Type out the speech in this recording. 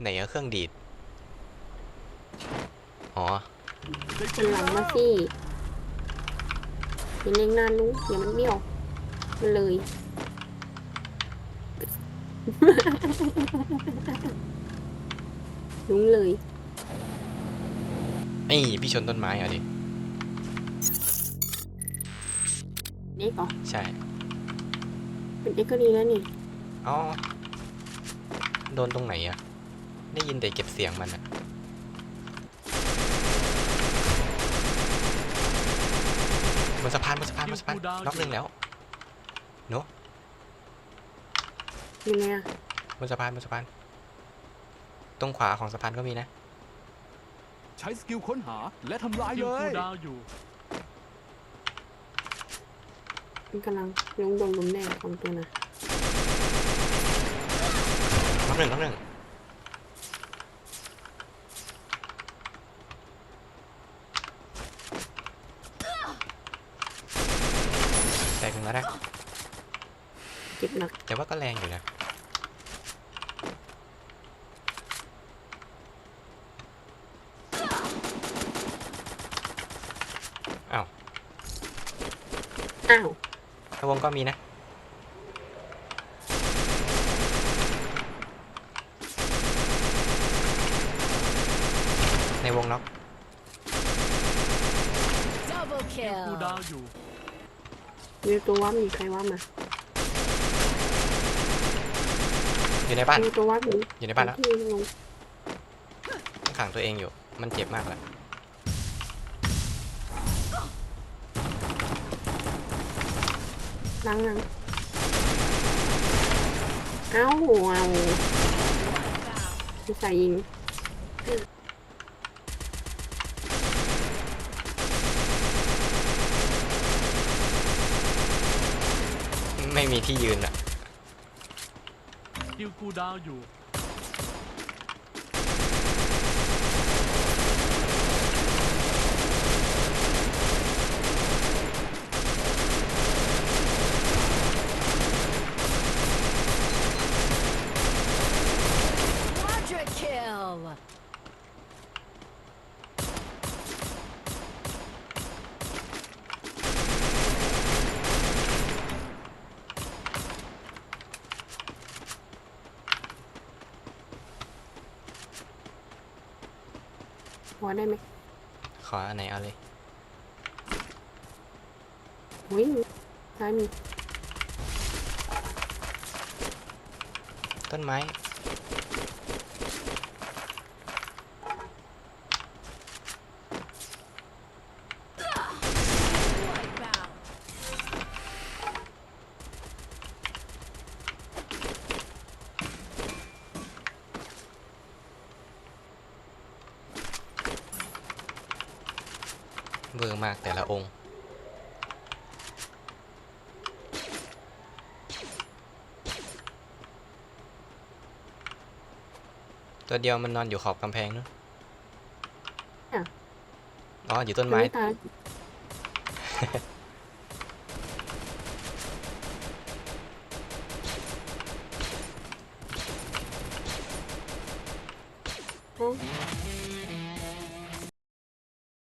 ไหนอะเครื่องดีด อ๋อได้หันหลังมาสิอย่าเล่งนานลุงเดี๋ยวมันเบี้ยวมันเลย ลุงเลยไอ้พี่ชนต้นไม้เหรอดิ เด็กเหรอใช่ เป็นเด็กก็ดีแล้วนี่ อ๋อ โดนตรงไหนอะ ได้ยินแต่เก็บเสียงมันอะบนสะพานบนสะพานบนสะพานน็อกหนึ่งแล้วยังไงอะบนสะพานบนสะพาน ตรงขวาของสะพานก็มีนะ ใช้สกิลค้นหาและทำลายคิเลวคูยลดาวน์อยู่มันกำลังลุงโดนลุมแน่ของตัวนะน็อกหนึ่งน็อกหนึ่ง แตกหนึ่งแล้วนะเจ็บหนักแต่ว่าก็แรงอยู่นะอ้าวอ้าวถ้าวงก็มีนะในวงน็อก Double คิวคูล kill. ดาวน์อยู่ มีตัวว่ามีใครว่ามาอยู่ในบ้าน มีตัวว่ามีอยู่ในบ้านแล้ว ที่ลุงขังตัวเองอยู่ มันเจ็บมากแล้วล้างหลังเอ้าเอาใส่ยิง ไม่มีที่ยืนอะ คิวคูลดาวน์อยู่ Quadra kill. หัวได้ไหมขออันไหนเอาเลยอุ้ยซ้ายมีต้นไม้ เวอร์มากแต่ละองค์ ตัวเดียวมันนอนอยู่ขอบกำแพงเนอะอ๋ออยู่ต้นไม้ ตายโอ้